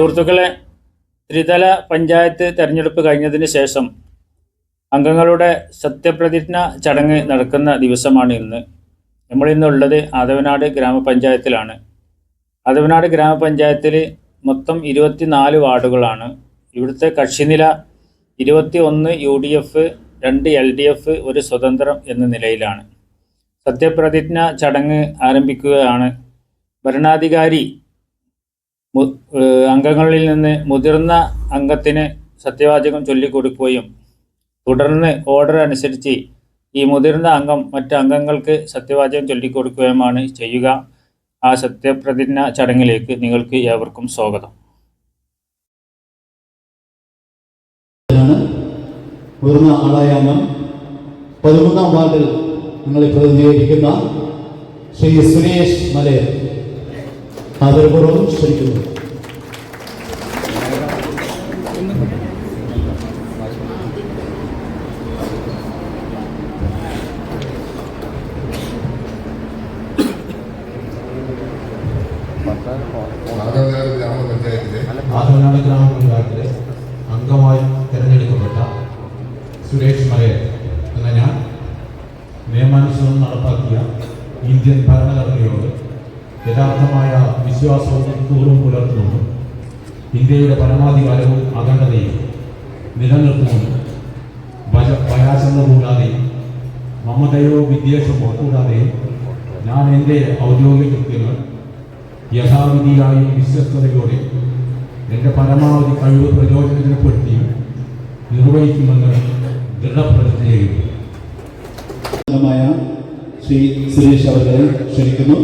സുഹൃത്തുക്കളെ ത്രിതല പഞ്ചായത്ത് തെരഞ്ഞെടുപ്പ് കഴിഞ്ഞതിന് ശേഷം അംഗങ്ങളുടെ സത്യപ്രതിജ്ഞ ചടങ്ങ് നടക്കുന്ന ദിവസമാണ് ഇന്ന്. നമ്മൾ ഇന്നുള്ളത് ആദവനാട് ഗ്രാമപഞ്ചായത്തിലാണ്. ആദവനാട് ഗ്രാമപഞ്ചായത്തിൽ മൊത്തം ഇരുപത്തിനാല് വാർഡുകളാണ്. ഇവിടുത്തെ കക്ഷിനില ഇരുപത്തി ഒന്ന് യു ഡി എഫ് രണ്ട് എൽ ഡി എഫ് ഒരു സ്വതന്ത്രം എന്ന നിലയിലാണ്. സത്യപ്രതിജ്ഞ ചടങ്ങ് ആരംഭിക്കുകയാണ്. ഭരണാധികാരി അംഗങ്ങളിൽ നിന്ന് മുതിർന്ന അംഗത്തിന് സത്യവാചകം ചൊല്ലിക്കൊടുക്കുകയും തുടർന്ന് ഓർഡർ അനുസരിച്ച് ഈ മുതിർന്ന അംഗം മറ്റ് അംഗങ്ങൾക്ക് സത്യവാചകം ചൊല്ലിക്കൊടുക്കുകയുമാണ് ചെയ്യുക. ആ സത്യപ്രതിജ്ഞ ചടങ്ങിലേക്ക് നിങ്ങൾക്ക് ഏവർക്കും സ്വാഗതം. മുതിർന്ന ആളായ അംഗം പതിമൂന്നാം വാർഡിൽ നിങ്ങളെ പ്രതിനിധീകരിക്കുന്ന ശ്രീ സുരേഷ് മലയർ. ആദരപൂർവം ക്ഷണിക്കുന്നു നാഗവനാട് ഗ്രാമപഞ്ചായത്തിലെ ആദവനാട് ഗ്രാമപഞ്ചായത്തിലെ അംഗമായി തിരഞ്ഞെടുക്കപ്പെട്ട സുരേഷ് മലയർ എന്ന ഞാൻ നിയമാനുസൃതം നടപ്പാക്കിയ ഇന്ത്യൻ ഭരണഘടനയോട് യഥാർത്ഥമായ വിശ്വാസവും കൂറും പുലർത്തുന്നു. ഇന്ത്യയുടെ പരമാധികാരവും അഖണ്ഡതയും നിലനിർത്തുന്നു. ഭയാശങ്ക കൂടാതെയും മമതയോ വിദ്വേഷമോ കൂടാതെയും ഞാൻ എന്റെ ഔദ്യോഗിക കൃത്യങ്ങൾ യഥാവിധിയായും വിശ്വസ്തയോടെ എന്റെ പരമാവധി കഴിവ് പ്രയോജനപ്പെടുത്തി നിർവഹിക്കുമെന്ന് ദൃഢപ്രതിജ്ഞ അംഗമായ ശ്രീ സുരേഷ് അവരെ ക്ഷണിക്കുന്നു.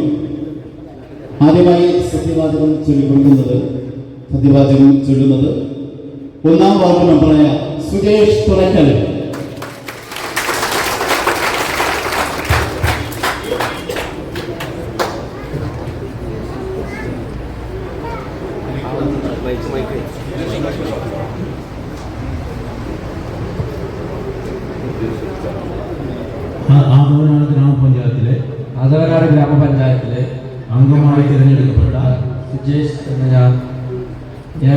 ആദ്യമായി സത്യവാചകം ചൊല്ലിക്കൊടുക്കുന്നത് സത്യവാചകം ചൊല്ലുന്നത് ഒന്നാം വാർഡ് മെമ്പറായ സുരേഷ് തുറക്കൽ ആദവനാട് ഗ്രാമപഞ്ചായത്തിലെ ആദവനാട് ഗ്രാമപഞ്ചായത്തിലെ അംഗമായി തിരഞ്ഞെടുക്കപ്പെട്ട സുജേഷ് എന്ന ഞാൻ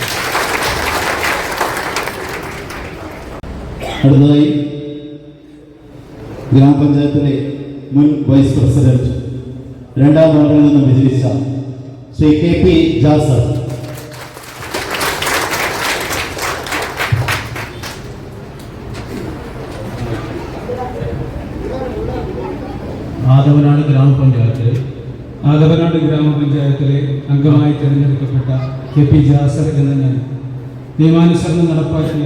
അടുത്തതായി ഗ്രാമപഞ്ചായത്തിലെ മുൻ വൈസ് പ്രസിഡന്റ് രണ്ടാം വാർഡിൽ നിന്ന് വിജയിച്ച ശ്രീ കെ പി ജാസർ. ആദവനാട് ഗ്രാമപഞ്ചായത്തിലെ ആദവനാട് ഗ്രാമപഞ്ചായത്തിലെ അംഗമായി തിരഞ്ഞെടുക്കപ്പെട്ട കെ പി ജാസർ എന്ന നിയമാനുസരണം നടപ്പാക്കിയ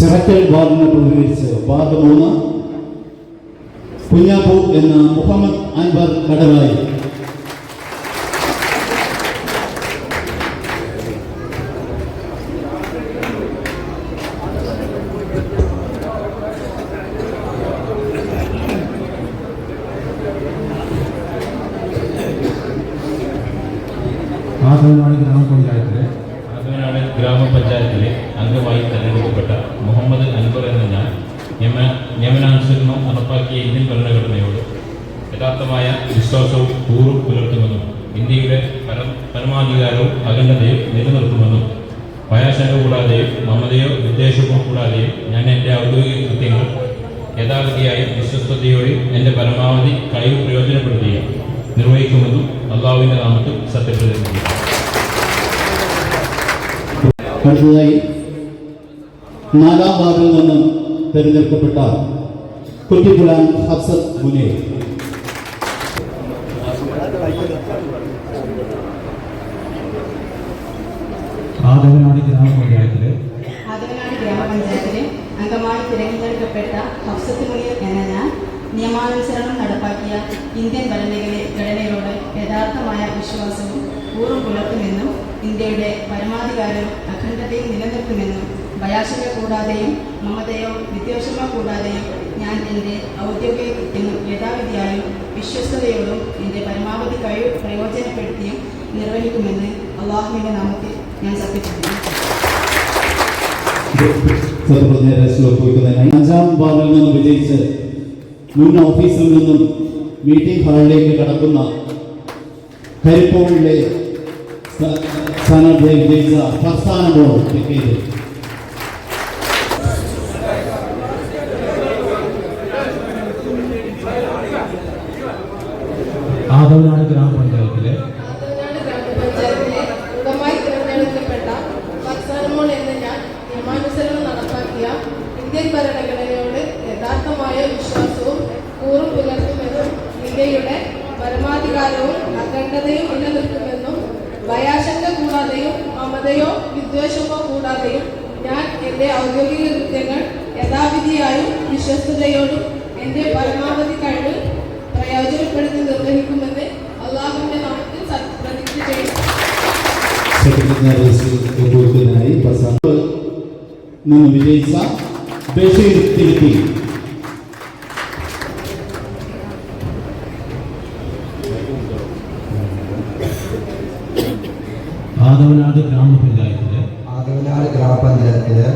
ചിറക്കൽ വാർഡിനെ പ്രതിനിധീകരിച്ച് വാർഡ് മൂന്ന് കുഞ്ഞാപ്പൂ എന്ന മുഹമ്മദ് അൻവർ കടലായി ആദവനാട് ഗ്രാമപഞ്ചായത്തിലെ ആദവനാട് ഗ്രാമപഞ്ചായത്തിലെ അംഗമായി തെരഞ്ഞെടുക്കപ്പെട്ട മുഹമ്മദ് അൻവർ എന്ന ഞാൻ നിയമ നടപ്പാക്കിയ ഇന്ത്യൻ ഭരണഘടനയോട് യഥാർത്ഥമായ വിശ്വാസവും കൂറും പുലർത്തുമെന്നും ഇന്ത്യയുടെ പര പരമാധികാരവും അഖണ്ഡതയും നിലനിർത്തുമെന്നും ഭയാശങ്ക കൂടാതെയും മമതയോ വിദ്വേഷമോ കൂടാതെയും ഞാൻ എന്റെ ഔദ്യോഗിക കൃത്യങ്ങൾ യഥാവിധിയായും വിശ്വസ്തയോടെയും എന്റെ പരമാവധി കഴിവ് പ്രയോജനപ്പെടുത്തുകയും നിർവഹിക്കുമെന്നും അള്ളാഹുവിന്റെ നാമത്തിൽ സത്യപ്രതിജ്ഞ അടുത്തതായി നാലാം വാർഡിൽ നിന്നും തിരഞ്ഞെടുക്കപ്പെട്ട കുറ്റിപ്പുലാൻ ഹഫ്സത്ത് മുനീർ. ആദവനാട് ഗ്രാമപഞ്ചായത്തിലെ. ആദവനാട് ഗ്രാമപഞ്ചായത്തിലെ അംഗമായി തിരഞ്ഞെടുക്കപ്പെട്ട ഹഫ്സത്ത് മുനീർ എന്ന ഞാൻ നിയമാനുസരണം നടപ്പാക്കിയ ഇന്ത്യൻ ഭരണഘടന ഘടനയോട് യഥാർത്ഥമായ വിശ്വാസവും ഊറും പുലർത്തുമെന്നും ഇന്ത്യയുടെ പരമാധികാരവും അഖണ്ഡതയും നിലനിർത്തുമെന്നും ഭയാശങ്ക കൂടാതെയും മമതയോ വിദ്വേഷമോ കൂടാതെയും ഞാൻ എന്റെ ഔദ്യോഗിക കൃത്യങ്ങൾ യഥാവിധിയായും വിശ്വസ്തയോടും എന്റെ പരമാവധി കഴിവ് പ്രയോജനപ്പെടുത്തിയും നിർവഹിക്കുമെന്ന് അള്ളാഹുവിന്റെ നാമത്തിൽ ഞാൻ സത്യപ്പെടുന്നു. അഞ്ചാം വാർഡിൽ നിന്നും വിജയിച്ച് മുൻ ഓഫീസിൽ നിന്നും മീറ്റിംഗ് ഹാളിലേക്ക് കടക്കുന്ന കരിപ്പോളിലെ സ്ഥാ- സ്ഥാനാർത്ഥിയെ വിജയിച്ച പ്രസ്ഥാനമോ പിക്ക് ചെയ്തു ആദവനാട് ഗ്രാമപഞ്ചായത്തിലെ ആദവനാട് ഗ്രാമപഞ്ചായത്തിലെ അംഗമായി തിരഞ്ഞെടുക്കപ്പെട്ട ഫർസാനമോൾ എന്ന ഞാൻ നിയമാനുസരണം നടപ്പാക്കിയ ഇന്ത്യൻ ഭരണഘടനയോട് യഥാർത്ഥമായ വിശ്വാസവും കൂറും പരമാധികാരവും വിദ്വേഷമോ ഞാൻ എന്റെ ഔദ്യോഗിക കൃത്യങ്ങൾ യഥാവിധിയായും വിശ്വസ്തയോടും എന്റെ പരമാവധി കഴിവ് പ്രയോജനപ്പെടുത്തി നിർവഹിക്കുമെന്ന് അള്ളാഹുവിന്റെ നാമത്തിൽ സത്യപ്രതിജ്ഞ ചെയ്യുന്നു. നിന്ന് വിജയിച്ച ബഷീർ തിരുത്തി. ആദവനാട് ഗ്രാമപഞ്ചായത്തിലെ ആദവനാട് ഗ്രാമപഞ്ചായത്തിലെ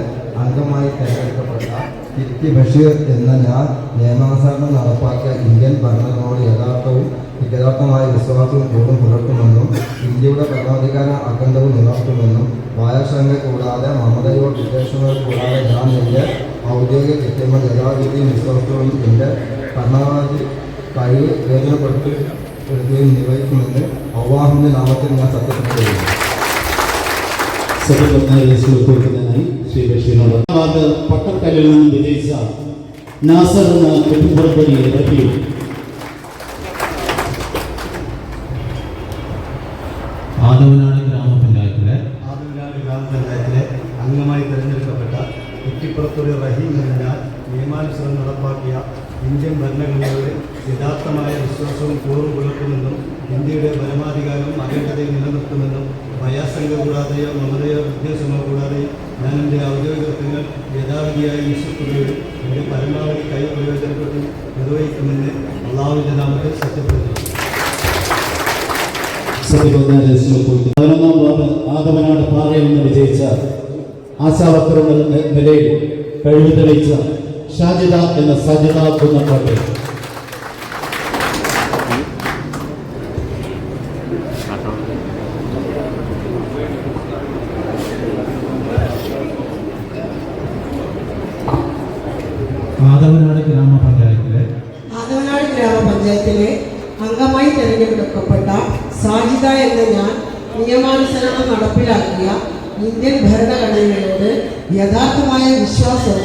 അംഗമായി തിരഞ്ഞെടുക്കപ്പെട്ട കിറ്റി ബഷീർ എന്ന ഞാൻ നിയമാനുസരണം നടപ്പാക്കിയ ഇന്ത്യൻ ഭരണഘടനയോട് യഥാർത്ഥവും യഥാർത്ഥമായ വിശ്വാസവും കൂടും പുലർത്തുമെന്നും ഇന്ത്യയുടെ പരമാധികാര അഖണ്ഡവും നിലനിർത്തുമെന്നും വായശങ്ക കൂടാതെ മമതയോ വിദ്വേഷങ്ങളോ കൂടാതെ ഞാൻ എന്റെ ഔദ്യോഗിക കൃത്യമ ജനാധിപതിയും വിശ്വാസത്തോടും എന്റെ പരമാവധി കഴിവ് വേദനപ്പെടുത്തുകയും നിർവഹിക്കുമെന്ന് അള്ളാഹുവിന്റെ നാമത്തിൽ ഞാൻ സത്യപ്രതിജ്ഞ ചെയ്യുന്നു സത്യപ്രതിജ്ഞ രജിസ്റ്ററിൽ ഒപ്പുവെക്കുന്നതിനായി ശ്രീ നിന്നും വിജയിച്ച നാസർ എന്ന കുറ്റിപ്പുറപ്പടി ആദവനാട് ഗ്രാമപഞ്ചായത്തിലെ ആദവനാട് ഗ്രാമപഞ്ചായത്തിലെ അംഗമായി തിരഞ്ഞെടുക്കപ്പെട്ട കുറ്റിപ്പുറത്തൊരു റഹീം എന്ന നിയമാനുസരണം നടപ്പാക്കിയ ഇന്ത്യൻ ഭരണഘടനയുടെ യഥാർത്ഥമായ വിശ്വാസവും കൂറും പുലർത്തുമെന്നും ഇന്ത്യയുടെ പരമാധികാരവും അഖണ്ഡതയും നിലനിർത്തുമെന്നും ഭയാശങ്ക കൂടാതെയോ മമതയോ വിദ്വേഷമോ കൂടാതെയോ ഞാൻ എന്റെ ഔദ്യോഗിക കൃത്യങ്ങൾ യഥാവിധിയായി വിശ്വസിക്കുകയും എന്റെ പരമാവധി കൈ പ്രയോജനപ്പെടുത്തി നിർവഹിക്കുമെന്ന് അള്ളാഹുവിന്റെ നാമത്തിൽ സത്യപ്പെടുത്തുന്നു. വാർഡ് ആദവനാട് പാറയിൽ വിജയിച്ച ആശാവർക്കർ നിലയിൽ കഴിവ് തെളിയിച്ച ഷാജിദ എന്ന സജിത കുന്നപ്പാട്ട് ആദവനാട് ഗ്രാമപഞ്ചായത്തിലെ ആദവനാട് ഗ്രാമപഞ്ചായത്തിലെ അംഗമായി തിരഞ്ഞെടുക്കപ്പെട്ട സാജിദ എന്ന ഞാൻ നിയമാനുസരണം നടപ്പിലാക്കിയ ഇന്ത്യൻ ഭരണഘടനയോട് യഥാർത്ഥമായ വിശ്വാസം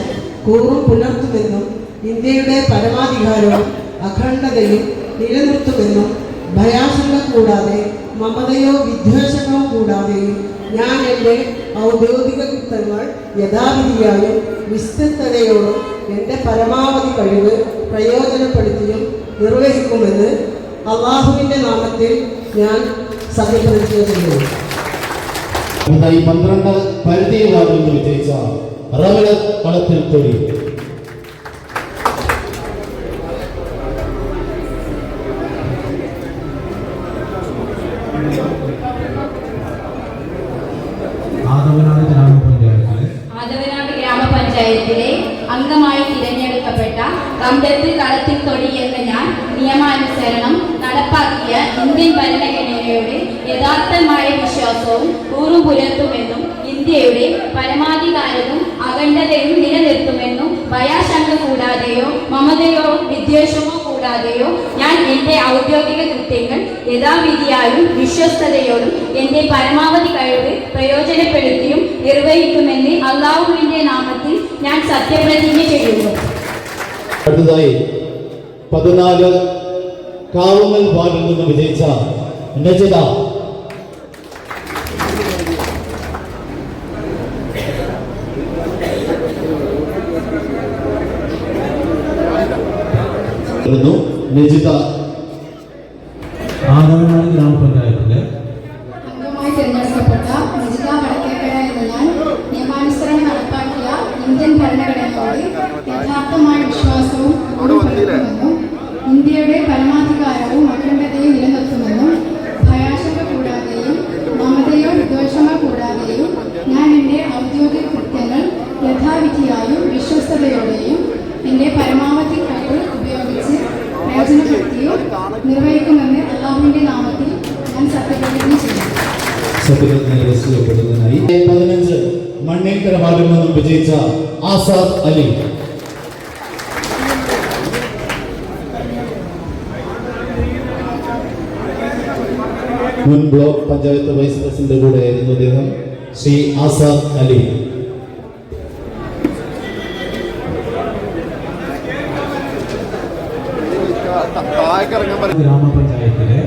കൂറും പുലർത്തുമെന്നും ഇന്ത്യയുടെ പരമാധികാരവും അഖണ്ഡതയും നിലനിർത്തുമെന്നും ഭയാശങ്ക കൂടാതെ മമതയോ വിദ്വേഷങ്ങളോ കൂടാതെയും ഞാൻ എന്റെ ഔദ്യോഗിക കൃത്യങ്ങൾ യഥാവിധിയായും വിസ്തൃതയോടും എന്റെ പരമാവധി കഴിവ് പ്രയോജനപ്പെടുത്തിയും നിർവഹിക്കുമെന്ന് അള്ളാഹുവിന്റെ നാമത്തിൽ ഞാൻ സത്യപ്രതിജ്ഞ ചെയ്യുന്നു രണ്ടായി പന്ത്രണ്ട് പരിധി വാർഡിൽ നിന്ന് വിജയിച്ച റവല കളത്തിൽ തൊഴിൽ ആദവനാട് ഗ്രാമപഞ്ചായത്തിലെ അംഗമായി തിരഞ്ഞെടുക്കപ്പെട്ട റംദത്ത് കളത്തിൽ തൊടി എന്ന ഞാൻ നിയമാനുസരണം നടപ്പാക്കിയ ഇന്ത്യൻ ഭരണഘടനയുടെ യഥാർത്ഥമായ വിശ്വാസവും ഊറുപുലർത്തുമെന്നും പുലർത്തുമെന്നും ഇന്ത്യയുടെ പരമാധികാരവും അഖണ്ഡതയും നിലനിർത്തുമെന്നും ഭയാശങ്ക കൂടാതെയോ മമതയോ വിദ്വേഷമോ കൂടാതെ കൂടാതെയോ ഞാൻ എന്റെ ഔദ്യോഗിക കൃത്യങ്ങൾ യഥാവിധിയായും വിശ്വസ്തയോടും എന്റെ പരമാവധി കഴിവ് പ്രയോജനപ്പെടുത്തിയും നിർവഹിക്കുമെന്ന് അള്ളാഹുവിന്റെ നാമത്തിൽ ഞാൻ സത്യപ്രതിജ്ഞ ചെയ്യുന്നു. അടുത്തതായി പതിനാല് കാവുങ്ങൽ വാർഡിൽ നിന്ന് വിജയിച്ച നജിത. നജിത ആദവനാട് ഗ്രാമപഞ്ചായത്തിലെ അംഗമായി തിരഞ്ഞെടുക്കപ്പെട്ട നിജിത വടക്കേക്കര എന്ന ഞാൻ നിയമാനുസരണം നടപ്പാക്കിയ ഇന്ത്യൻ ഭരണഘടനയോട് യഥാർത്ഥമായ വിശ്വാസവും പുലർത്തുമെന്നും ഇന്ത്യയുടെ പരമാധികാരവും അഖണ്ഡതയും നിലനിർത്തുമെന്നും ഭയാശങ്ക കൂടാതെയും മമതയോ വിദ്വേഷമോ കൂടാതെയും ഞാൻ എന്റെ ഔദ്യോഗിക കൃത്യങ്ങൾ യഥാവിധിയായും വിശ്വസ്തയോടെയും എന്റെ പരമാവധി കഴിവ് ഉപയോഗിച്ച് പ്രയോജനപ്പെടുത്തിയും നിർവഹിക്കുമെന്ന് അള്ളാഹുവിന്റെ നാമത്തിൽ ഞാൻ സത്യപ്രതിജ്ഞ ചെയ്യുന്നു സത്യപ്രതിജ്ഞ രജിസ്റ്റർപ്പെടുന്നതിനായി പതിനഞ്ച് മണ്ണേക്കര വാർഡിൽ നിന്നും വിജയിച്ച ആസാദ് അലി. മുൻ ബ്ലോക്ക് പഞ്ചായത്ത് വൈസ് പ്രസിഡന്റ് കൂടെയായിരുന്നു അദ്ദേഹം ശ്രീ ആസാദ് അലി. ഗ്രാമപഞ്ചായത്തിലെ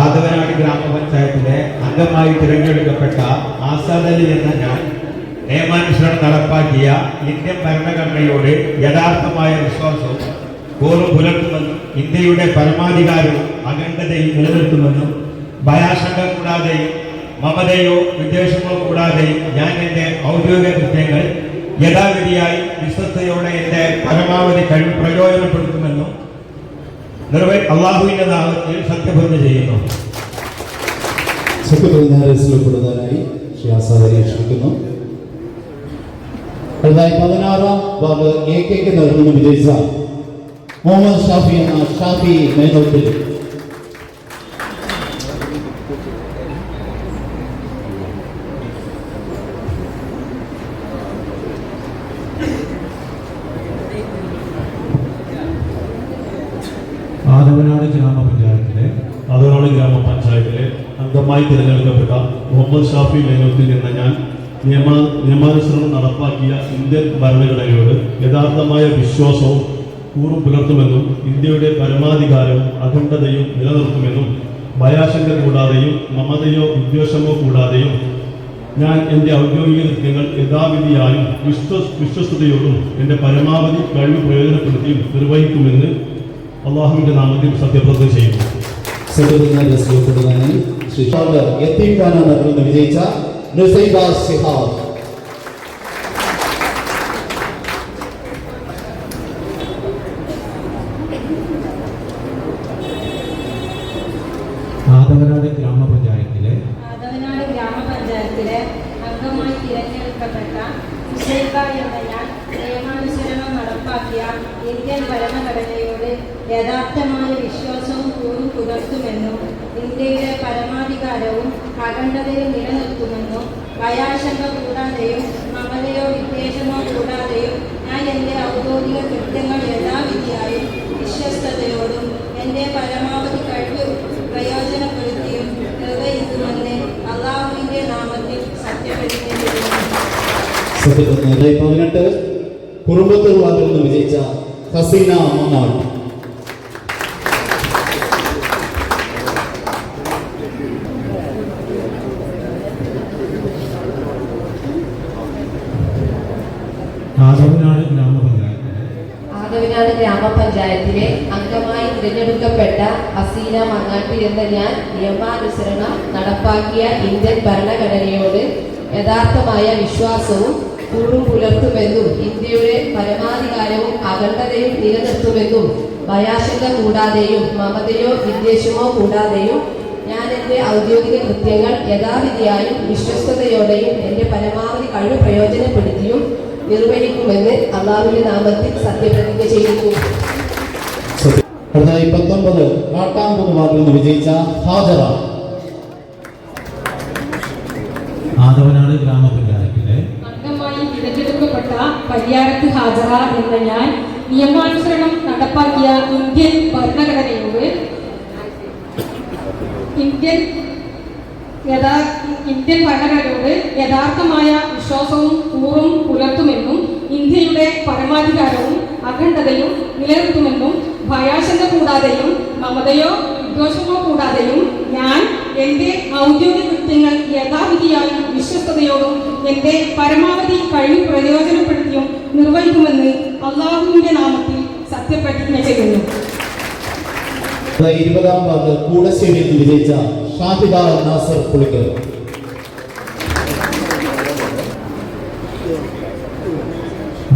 ആദവനാട് ഗ്രാമപഞ്ചായത്തിലെ അംഗമായി തിരഞ്ഞെടുക്കപ്പെട്ട ആസാദ് അലി എന്ന ഞാൻ നിയമാനുസരണം നടപ്പാക്കിയ ഇന്ത്യൻ ഭരണഘടനയോട് യഥാർത്ഥമായ വിശ്വാസവും കൂറും പുലർത്തുമെന്നും ഇന്ത്യയുടെ പരമാധികാരവും അഖണ്ഡതയും നിലനിർത്തുമെന്നും ഭയാശങ്ക കൂടാതെയും മമതയോ വിദ്വേഷമോ കൂടാതെയും ഞാൻ എന്റെ ഔദ്യോഗിക കൃത്യങ്ങൾ യഥാവിധിയായി വിശ്വസ്തയോടെ എന്റെ പരമാവധി കഴിവ് പ്രയോജനപ്പെടുത്തുമെന്നും നിർവഹി അള്ളാഹുവിന്റെ നാമത്തിൽ സത്യപ്രതിജ്ഞ ചെയ്യുന്നു. സത്യപ്രതിജ്ഞ രജിസ്റ്റർപ്പെടുന്നതിനായി ശ്രീ ആസാദ് അലി ക്ഷണിക്കുന്നു അടുത്തതായി പതിനാറാം വാർഡ് എ കെക്ക് നൽകുന്ന വിജയിച്ച മുഹമ്മദ് ഷാഫി എന്ന ഷാഫി മേനോട്ടിൽ ആദവനാട് ഗ്രാമപഞ്ചായത്തിലെ ആദവനാട് ഗ്രാമപഞ്ചായത്തിലെ അംഗമായി തിരഞ്ഞെടുക്കപ്പെട്ട മുഹമ്മദ് ഷാഫി നേതൃത്വത്തിൽ എന്ന ഞാൻ നിയമ നിയമാനുസരണം നടപ്പാക്കിയ ഇന്ത്യൻ ഭരണഘടനയോട് യഥാർത്ഥമായ വിശ്വാസവും കൂറും പുലർത്തുമെന്നും ഇന്ത്യയുടെ പരമാധികാരവും അഖണ്ഡതയും നിലനിർത്തുമെന്നും ഭയാശങ്ക കൂടാതെയും മമതയോ വിദ്വേഷമോ കൂടാതെയും ഞാൻ എന്റെ ഔദ്യോഗിക കൃത്യങ്ങൾ യഥാവിധിയായും വിശ്വ വിശ്വസ്തയോടും എന്റെ പരമാവധി കഴിവ് പ്രയോജനപ്പെടുത്തിയും നിർവഹിക്കുമെന്ന് അള്ളാഹുവിന്റെ നാമത്തിൽ സത്യപ്രതിജ്ഞ ചെയ്യുന്നു. ശ്രീ ഷാദർ വിജയിച്ച നുസൈബ സിഹാബ്. ആദവനാട് ഗ്രാമപഞ്ചായത്തിലെ ആദവനാട് ഗ്രാമപഞ്ചായത്തിലെ അംഗമായി തിരഞ്ഞെടുക്കപ്പെട്ട സുസൈബ എന്ന ഞാൻ നിയമാനുസരണം നടപ്പാക്കിയ ഇന്ത്യൻ ഭരണഘടനയോട് യഥാർത്ഥമായ വിശ്വാസവും കൂറും പുലർത്തുമെന്നും ഇന്ത്യയുടെ പരമാധികാരവും അഖണ്ഡതയും നിലനിൽക്കുമെന്നും ഭയാശങ്ക കൂടാതെയും മമതയോ വിദ്വേഷമോ കൂടാതെയും ഞാൻ എന്റെ ഔദ്യോഗിക കൃത്യങ്ങൾ യഥാവിധിയായും വിശ്വസ്തയോടും എന്റെ പരമാവധി കഴിവ് പ്രയോജനപ്പെടുത്തിയും നിർവഹിക്കുമെന്ന് അള്ളാഹുവിന്റെ നാമത്തിൽ സത്യപ്രതിജ്ഞ. പതിനെട്ട് കുടുംബത്തിൽ നിന്ന് വിജയിച്ച ഹസീന മങ്ങാട് ആദവനാട് ഗ്രാമപഞ്ചായത്തിലെ ആദവനാട് ഗ്രാമപഞ്ചായത്തിലെ അംഗമായി തിരഞ്ഞെടുക്കപ്പെട്ട അസീന മങ്ങാട്ടി എന്ന ഞാൻ നിയമാനുസരണം നടപ്പാക്കിയ ഇന്ത്യൻ ഭരണഘടനയോട് യഥാർത്ഥമായ വിശ്വാസവും കൂടും പുലർത്തുമെന്നും ഇന്ത്യയുടെ പരമാധികാരവും അഖണ്ഡതയും നിലനിർത്തുമെന്നും ഭയാശങ്ക കൂടാതെയും മമതയോ വിദ്വേഷമോ കൂടാതെയും ഞാൻ എന്റെ ഔദ്യോഗിക കൃത്യങ്ങൾ യഥാവിധിയായും വിശ്വസ്തയോടെയും എന്റെ പരമാവധി കഴിവ് പ്രയോജനപ്പെടുത്തിയും നിർവഹിക്കുമെന്ന് അള്ളാഹുവിന്റെ നാമത്തിൽ സത്യപ്രതിജ്ഞ അടുത്തതായി പത്തൊമ്പത് കാട്ടാമ്പൂർ വാർഡിൽ നിന്ന് വിജയിച്ച ഹാജറ. ആദവനാട് ഗ്രാമപഞ്ചായത്തിലെ അംഗമായി തിരഞ്ഞെടുക്കപ്പെട്ട പരിയാരത്ത് ഹാജറ എന്ന ഞാൻ നിയമാനുസരണം നടപ്പാക്കിയ ഇന്ത്യൻ ഭരണഘടനയോട് ഇന്ത്യൻ ഇന്ത്യൻ ഭരണഘടനയോട് യഥാർത്ഥമായ വിശ്വാസവും കൂറും പുലർത്തുമെന്നും ഇന്ത്യയുടെ പരമാധികാരവും അഖണ്ഡതയും നിലനിർത്തുമെന്നും ഭയാശങ്ക കൂടാതെയും മമതയോ വിദ്വേഷമോ കൂടാതെയും ഞാൻ എന്റെ ഔദ്യോഗിക കൃത്യങ്ങൾ യഥാവിധിയായും വിശ്വസ്തയോടും എന്റെ പരമാവധി കഴിവ് പ്രയോജനപ്പെടുത്തിയും നിർവഹിക്കുമെന്ന് അള്ളാഹുവിന്റെ നാമത്തിൽ സത്യപ്രതിജ്ഞ ചെയ്യുന്നു. ഇരുപതാം വാർഡ് കൂടശ്ശേരിയിൽ വിജയിച്ച ഷാഹിദ നാസർ പുളിക്കൽ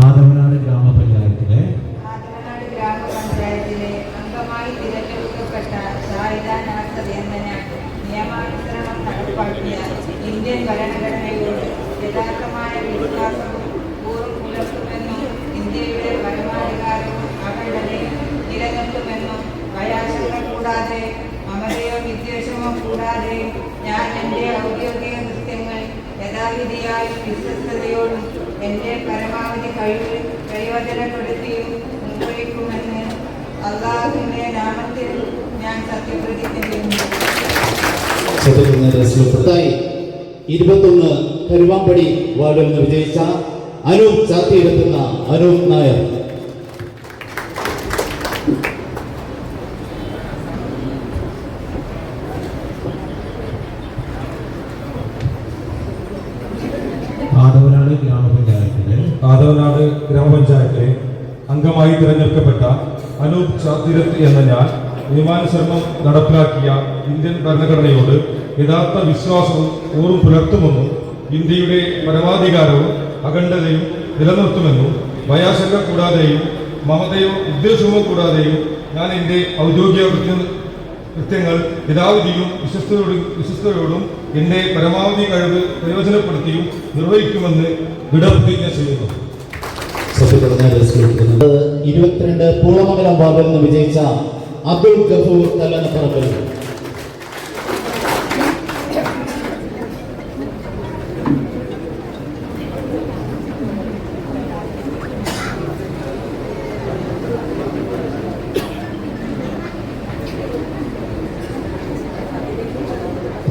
ആദവനാട് ഗ്രാമപഞ്ചായത്തിലെ ആദവനാട് ഗ്രാമപഞ്ചായത്തിലെ അംഗമായി തിരഞ്ഞെടുക്കപ്പെട്ട ഷാഹിദ നാസർ എന്ന ഞാൻ നിയമാനുസരണം നടപ്പാക്കിയ ഇന്ത്യൻ ഭരണഘടനയോട് യഥാർത്ഥമായ വിശ്വാസവും പൂർവം പുലർത്തുമെന്നും ഇന്ത്യയുടെ പരമാധികാരവും അഖണ്ഡതയും നിലനിർത്തുമെന്നും ഭയാശങ്ക കൂടാതെ മമതയോ വിദ്വേഷമോ കൂടാതെ ഞാൻ എന്റെ ഔദ്യോഗിക കൃത്യങ്ങൾ യഥാവിധിയായും വിശ്വസ്തയോടും എന്റെ പരമാവധി കഴിവ് പ്രയോജനപ്പെടുത്തിയും ഉപയോഗിക്കുമെന്ന് അള്ളാഹുവിന്റെ നാമത്തിൽ ഞാൻ സത്യപ്രതിജ്ഞ ഇരുപത്തൊന്ന് കരുവാമ്പടി വാർഡിൽ നിന്ന് വിജയിച്ച അനൂപ് ചാത്തിയിലെത്തുന്ന അനൂപ് നായർ ആദവനാട് ഗ്രാമപഞ്ചായത്തിലെ ആദവനാട് ഗ്രാമപഞ്ചായത്തിലെ അംഗമായി തിരഞ്ഞെടുക്കപ്പെട്ട അനൂപ് ചാതിരത്ത് എന്ന ഞാൻ നിയമാനുസരണം നടപ്പിലാക്കിയ ഇന്ത്യൻ ഭരണഘടനയോട് യഥാർത്ഥ വിശ്വാസവും ഊറും പുലർത്തുമെന്നും ഇന്ത്യയുടെ പരമാധികാരവും അഖണ്ഡതയും നിലനിർത്തുമെന്നും ഭയാശങ്ക കൂടാതെയും മമതയോ ഉദ്ദേശമോ കൂടാതെയും ഞാൻ എന്റെ ഔദ്യോഗിക കൃത്യ കൃത്യങ്ങൾ യഥാവിധിയും വിശ്വസ്തയോടും വിശ്വസ്തയോടും എന്റെ പരമാവധി കഴിവ് പ്രയോജനപ്പെടുത്തിയും നിർവഹിക്കുമെന്ന് ദൃഢപ്രതിജ്ഞ ചെയ്യുന്നു. സത്യപ്രതിജ്ഞ ഇരുപത്തിരണ്ട് പൂളമംഗലം വാർഡിൽ നിന്ന് വിജയിച്ച അബ്ദുൾ ഗഫൂർ കല്ലനപ്പറമ്പിൽ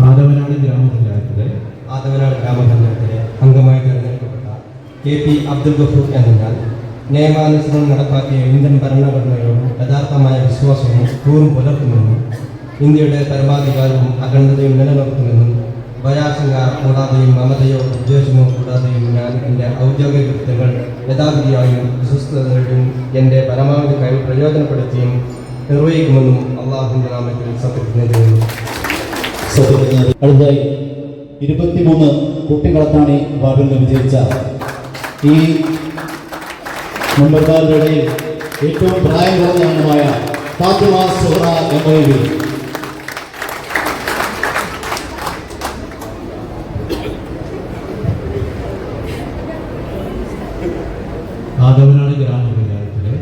ആദവനാട് ഗ്രാമപഞ്ചായത്തിലെ ആദവനാട് ഗ്രാമപഞ്ചായത്തിലെ അംഗമായി തിരഞ്ഞെടുക്കപ്പെട്ട കെ പി അബ്ദുൽ ഗഫൂർ എന്ന ഞാൻ നിയമാനുസരണം നടപ്പാക്കിയ ഇന്ത്യൻ ഭരണഘടനയോട് യഥാർത്ഥമായ വിശ്വാസവും കൂറും പുലർത്തുമെന്നും ഇന്ത്യയുടെ പരമാധികാരവും അഖണ്ഡതയും നിലനിർത്തുമെന്നും ഭയാശങ്ക കൂടാതെയും മമതയോ ഉദ്ദേശമോ കൂടാതെയും ഞാൻ എന്റെ ഔദ്യോഗിക കൃത്യങ്ങൾ യഥാവിധിയായും വിശ്വസ്തയോടും എന്റെ പരമാവധി കഴിവ് പ്രയോജനപ്പെടുത്തിയും നിർവഹിക്കുമെന്നും അള്ളാഹുവിന്റെ നാമത്തിൽ സത്യപ്രതിജ്ഞ ചെയ്യുന്നു. അടുത്തായി ഇരുപത്തിമൂന്ന് കുട്ടികളത്താണ് വാർഡിൽ വിജയിച്ച ഈ മെമ്പർമാരുടെ ഇടയിൽ ഏറ്റവും പ്രായം കുറഞ്ഞ അംഗമായ Fathima Suhara M I V Athavanad ഗ്രാമപഞ്ചായത്തിലെ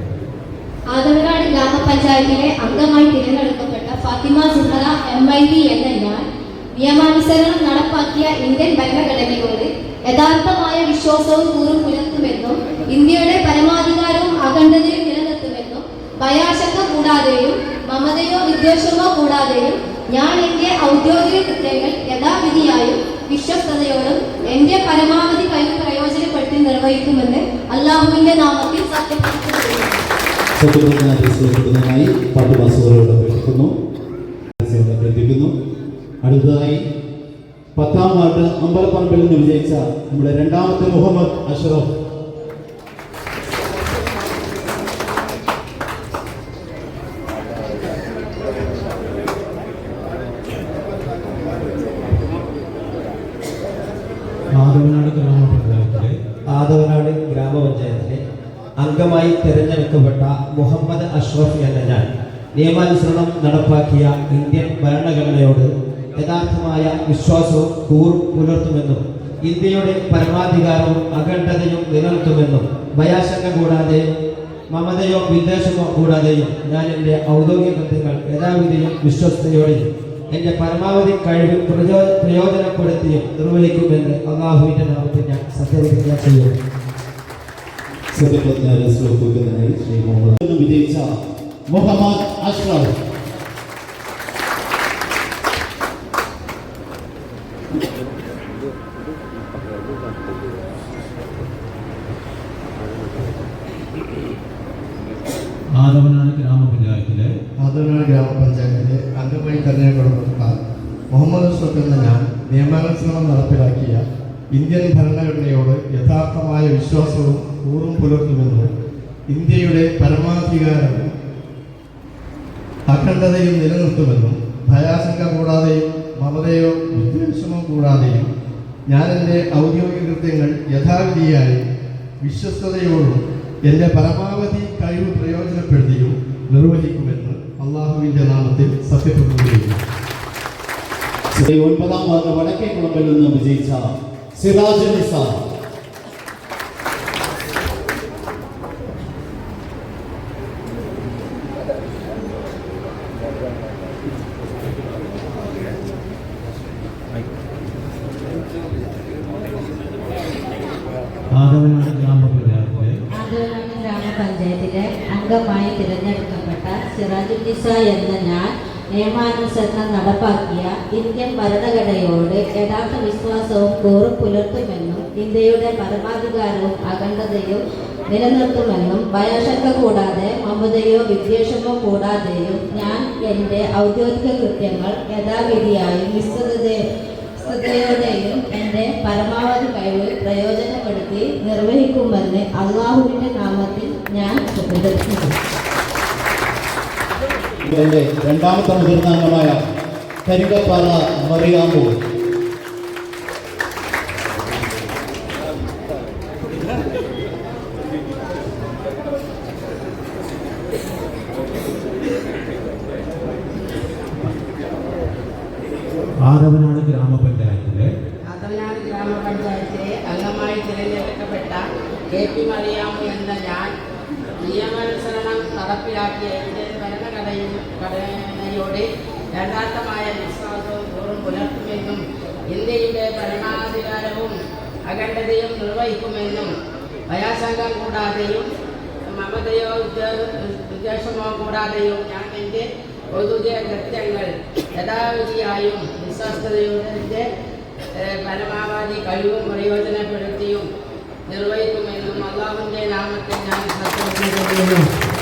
ആദവനാട് ഗ്രാമപഞ്ചായത്തിലെ അംഗമായി തിരഞ്ഞെടുക്കപ്പെട്ട Fathima Suhara M I B എന്ന ഞാൻ നിയമാനുസരണം നടപ്പാക്കിയ ഇന്ത്യൻ ഭരണഘടനയോട് യഥാർത്ഥമായ വിശ്വാസവും കൂറും പുലർത്തുമെന്നും ഇന്ത്യയുടെ പരമാധികാരവും അഖണ്ഡതയും നിലനിർത്തുമെന്നും ഭയാശങ്ക കൂടാതെയും മമതയോ വിദ്വേഷമോ കൂടാതെയും ഞാൻ എന്റെ ഔദ്യോഗിക കൃത്യങ്ങൾ യഥാവിധിയായും വിശ്വസ്തയോടും എന്റെ പരമാവധി കഴിവ് പ്രയോജനപ്പെടുത്തി നിർവഹിക്കുമെന്ന് അള്ളാഹുവിന്റെ നാമത്തിൽ സത്യപ്രതിജ്ഞ ചെയ്യുന്നു സത്യപ്രതിജ്ഞ സ്വീകരിക്കുന്നതിനായി ഫാത്തിമ സുഹറയോട് അഭ്യർത്ഥിക്കുന്നു അഭ്യർത്ഥിക്കുന്നു. അടുത്തതായി പത്താം വാർഡ് അമ്പലപ്പറമ്പിൽ നിന്ന് വിജയിച്ച നമ്മുടെ രണ്ടാമത്തെ മുഹമ്മദ് അഷ്റഫ് ആദവനാട് ഗ്രാമപഞ്ചായത്തിലെ ആദവനാട് ഗ്രാമപഞ്ചായത്തിലെ അംഗമായി തിരഞ്ഞെടുക്കപ്പെട്ട മുഹമ്മദ് അഷ്റഫ് എന്ന ഞാൻ നിയമാനുസരണം നടപ്പാക്കിയ ഇന്ത്യൻ ഭരണഘടനയോട് യഥാർത്ഥമായ വിശ്വാസവും കൂർ പുലർത്തുമെന്നും ഇന്ത്യയുടെ പരമാധികാരവും അഖണ്ഡതയും നിലനിർത്തുമെന്നും ഭയാശങ്ക കൂടാതെ മമതയോ വിദ്വേഷമോ കൂടാതെയും ഞാൻ എന്റെ ഔദ്യോഗിക കൃത്യങ്ങൾ യഥാവിധിയും വിശ്വസ്തയോടെയും എന്റെ പരമാവധി കഴിവ് പ്രചോ പ്രയോജനപ്പെടുത്തിയും നിർവഹിക്കുമെന്ന് അള്ളാഹുവിന്റെ നാമത്തിൽ ഞാൻ സത്യപ്രതിജ്ഞ ചെയ്യുന്നു. സത്യപ്രതിജ്ഞ രജിസ്റ്റർ ഒപ്പിക്കുന്നതിനായി ശ്രീ മുഹമ്മദ് വിജയിച്ച മുഹമ്മദ് അഷ്റഫ് ആദവനാട് ഗ്രാമപഞ്ചായത്തിലെ ആദവനാട് ഗ്രാമപഞ്ചായത്തിലെ അംഗമായി തെരഞ്ഞെടുക്കപ്പെട്ട മുഹമ്മദ് അഷ്റഫ് എന്ന ഞാൻ നിയമാനുസരണം നടപ്പിലാക്കിയ ഇന്ത്യൻ ഭരണഘടനയോട് യഥാർത്ഥമായ വിശ്വാസവും കൂറും പുലർത്തുമെന്നും ഇന്ത്യയുടെ പരമാധികാരവും അഖണ്ഡതയും നിലനിർത്തുമെന്നും ഭയാശങ്ക കൂടാതെയും മമതയോ വിദ്വേഷമോ കൂടാതെയും ഞാൻ എന്റെ ഔദ്യോഗിക കൃത്യങ്ങൾ യഥാവിധിയായി വിശ്വസ്തയോടും എന്റെ പരമാവധി കഴിവ് പ്രയോജനപ്പെടുത്തിയും നിർവഹിക്കുമെന്ന് അള്ളാഹുവിന്റെ നാമത്തിൽ സത്യപ്രതിജ്ഞ ചെയ്യുന്നു ഒൻപതാം വാർഡ് വടക്കേ കുളമ്പിൽ നിന്ന് വിജയിച്ച സിറാജ് നിസാർ ആദവനാട് ഗ്രാമപഞ്ചായത്തിലെ ആദവനാട് ഗ്രാമപഞ്ചായത്തിലെ അംഗമായി തിരഞ്ഞെടുക്കപ്പെട്ട നിസ എന്ന ഞാൻ നിയമാനുസരണം നടപ്പാക്കിയ ഇന്ത്യൻ ഭരണഘടനയോട് യഥാർത്ഥ വിശ്വാസവും കൂറും പുലർത്തുമെന്നും ഇന്ത്യയുടെ പരമാധികാരവും അഖണ്ഡതയും നിലനിർത്തുമെന്നും ഭയാശങ്ക കൂടാതെ മമതയോ വിദ്വേഷമോ കൂടാതെയും ഞാൻ എന്റെ ഔദ്യോഗിക കൃത്യങ്ങൾ യഥാവിധിയായും വിശ്വതയോടെയും എന്റെ പരമാവധി കഴിവ് പ്രയോജനപ്പെടുത്തി നിർവഹിക്കുമെന്ന് അള്ളാഹുവിന്റെ നാമത്തിൽ ഞാൻ പ്രതിജ്ഞിക്കുന്നു ഇതിന്റെ രണ്ടാമത്തെ മുതിർന്ന അംഗമായ കരിക്കപ്പാറ മറിയാമ്പൂർ. ആദവനാട് ഗ്രാമപഞ്ചായത്തിലെ ആദവനാട് ഗ്രാമപഞ്ചായത്തിലെ അംഗമായി തിരഞ്ഞെടുക്കപ്പെട്ട കെ പി മറിയാമു എന്ന ഞാൻ നിയമനുസരണം നടപ്പിലാക്കിയ ഘടനയോട് യഥാർത്ഥമായ വിശ്വാസവും തോറും പുലർത്തുമെന്നും ഇന്ത്യയുടെ പരമാധികാരവും അഖണ്ഡതയും നിർവഹിക്കുമെന്നും ഭയാശങ്കം കൂടാതെയും മമതയോ ഉദ്ദേശമോ കൂടാതെയും ഞാൻ എന്റെ ഔദ്യോഗിക കൃത്യങ്ങൾ യഥാവിധിയായും വിശ്വസ്തയോടെ പരമാവധി കഴിവും പ്രയോജനപ്പെടുത്തിയും നിർവഹിക്കുമെന്നും അള്ളാഹുവിന്റെ നാമത്തിൽ ഞാൻ സത്യം ചെയ്യുന്നു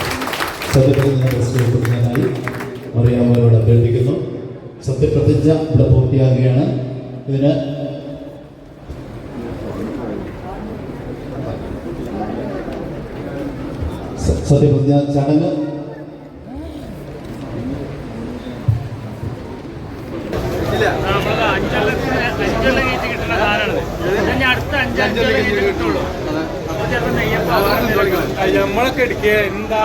സത്യപ്രതിജ്ഞ ഒപ്പിക്കുന്നതിനായി മറിയാമ്മയോട് അഭ്യർത്ഥിക്കുന്നു. സത്യപ്രതിജ്ഞ ഇവിടെ പൂർത്തിയാകുകയാണ്. ഇതിന് സത്യപ്രതിജ്ഞ ചടങ്ങ്. നമ്മളൊക്കെ എടുക്കുക എന്താ?